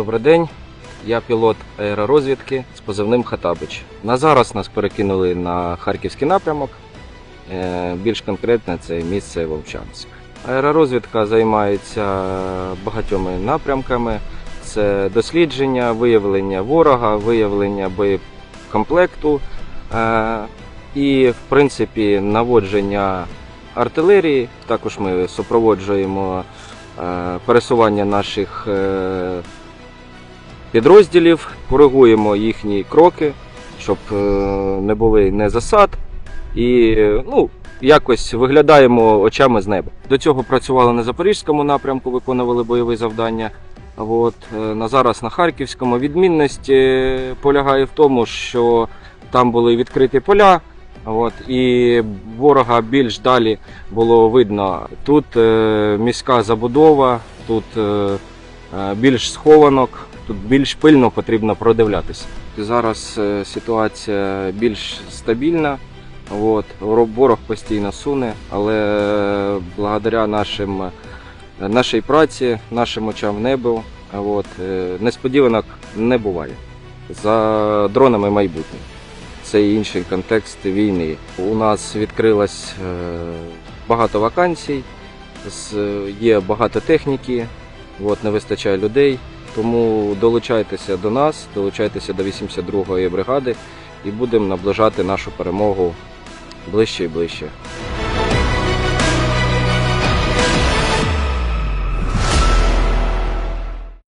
Добрий день. Я пілот аеророзвідки з позивним Хатабич. На зараз нас перекинули на харківський напрямок. Е, Більш конкретно це місце Вовчанськ. Аеророзвідка займається багатьома напрямками: це дослідження, виявлення ворога, виявлення боєкомплекту е, і, в принципі, наводження артилерії. Також ми супроводжуємо е, пересування наших підрозділів, коригуємо їхні кроки, щоб е, не були не засад. І е, ну, якось виглядаємо очами з неба. До цього працювали на Запорізькому напрямку, виконували бойові завдання. От, е, на зараз на Харківському відмінність полягає в тому, що там були відкриті поля, от, і ворога більш далі було видно. Тут е, міська забудова, тут е, більш схованок, тут більш пильно потрібно продивлятися. Зараз е, ситуація більш стабільна. От, ворог- постійно суне, але благодаря нашим, нашій праці, нашим очам в небо, от, е, несподіванок не буває. За дронами майбутнє. Це інший контекст війни. У нас відкрилось е, багато вакансій, є багато техніки, от, не вистачає людей. Тому долучайтеся до нас, долучайтеся до 82-ї бригади і будемо наближати нашу перемогу ближче і ближче.